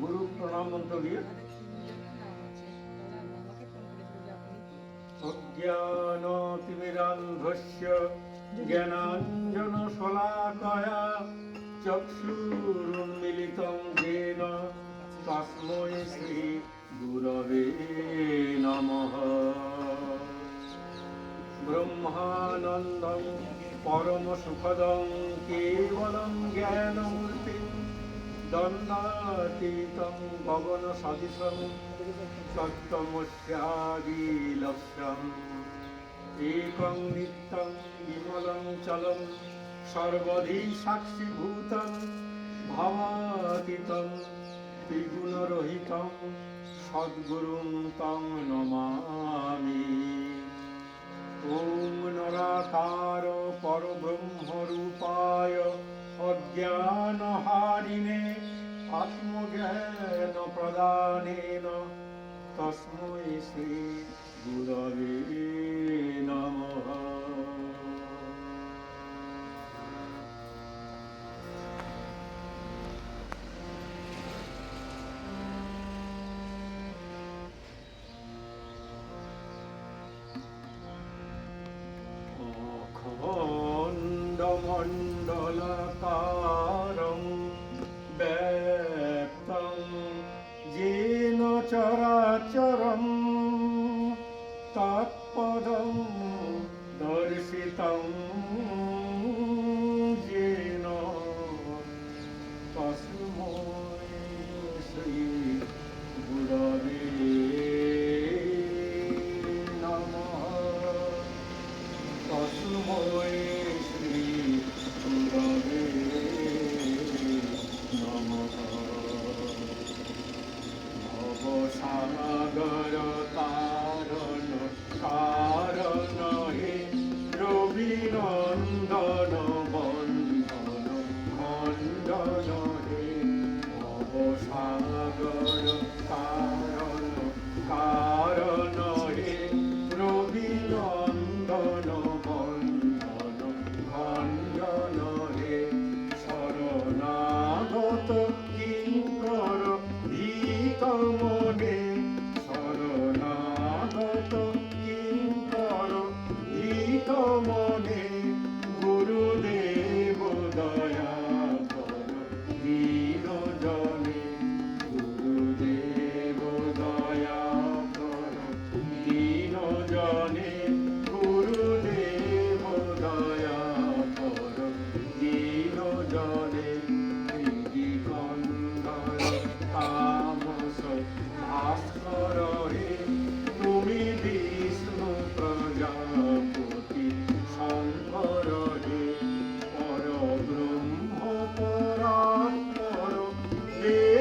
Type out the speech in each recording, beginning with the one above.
গুরু প্রণাম মন্ত্র দিয়ে। অজ্ঞানতিমিরান্ধস্য জ্ঞানাঞ্জন শলাকয়া চক্ষুরুন্মিলিতং যেন তস্মৈ শ্রী গুরবে নমঃ। ব্রহ্মানন্দং জ্ঞানমূর্তি দণ্ডাতীতং গগন সদৃশং সত্যমস্যাদিলক্ষ্যম একং নিত্যং বিমলং চলং সর্বধি সাক্ষীভূতং ভবাতীতং ত্রিগুণরহিতং সদ্গুরুং তং নমামি। ওম নরাকার পরব্রহ্মরূপায় अज्ञानहारिणे आत्मज्ञानप्रदानेन तस्मै श्री মণ্ডলকারং ব্যক্তং যেন চরাচরম তৎপদম দর্শিতম যেন তস্মৈ শ্রী গুরবে no.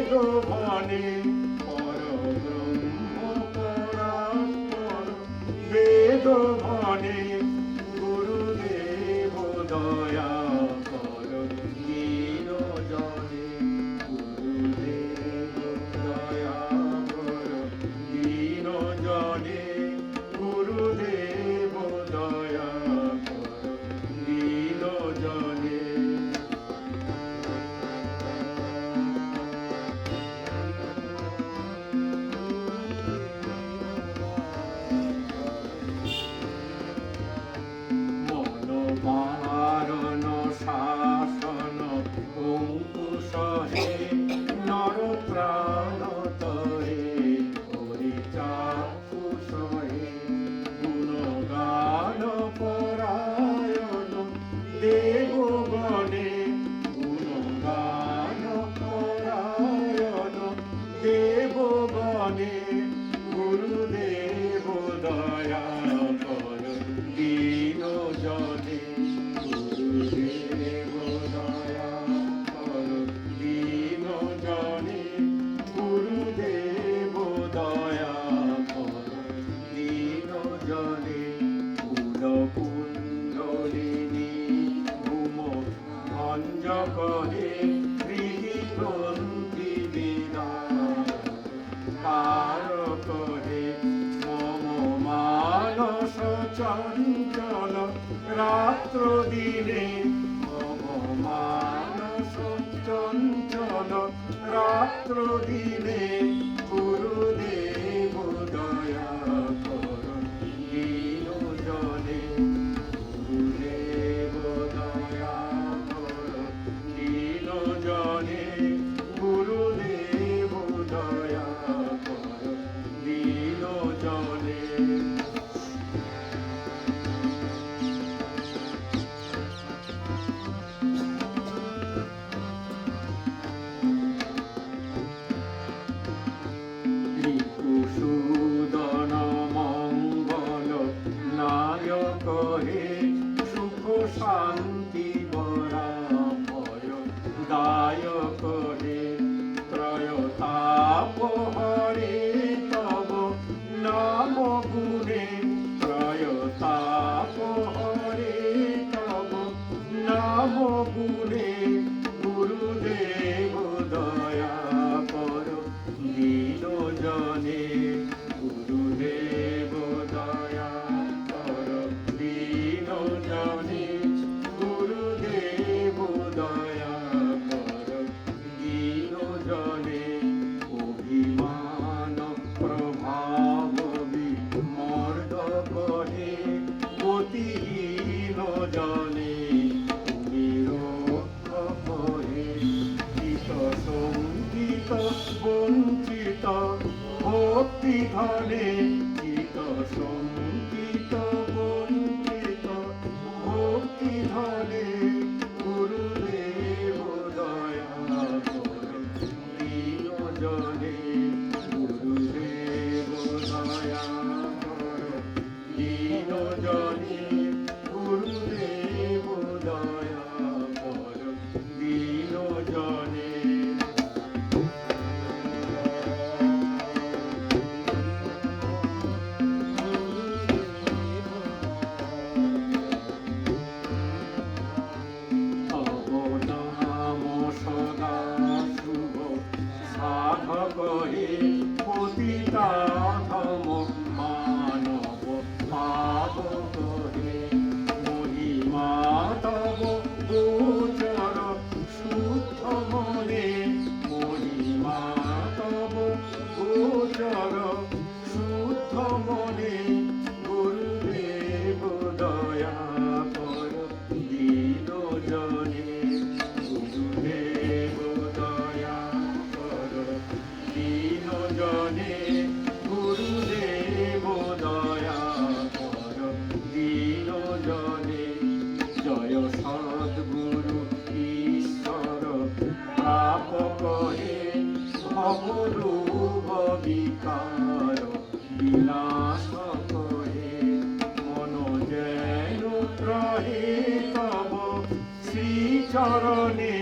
বেদ কুণ্ডলিনী ঘুম ভঞ্জকহে হৃদিবন্দি বিনা তারকহে মম মানস চঞ্চল রাত্র দিনে মম মানস চঞ্চল রাত্র দিনে বঞ্চিত ভক্তি ধনে গীত সংগীত তব শ্রীচরণে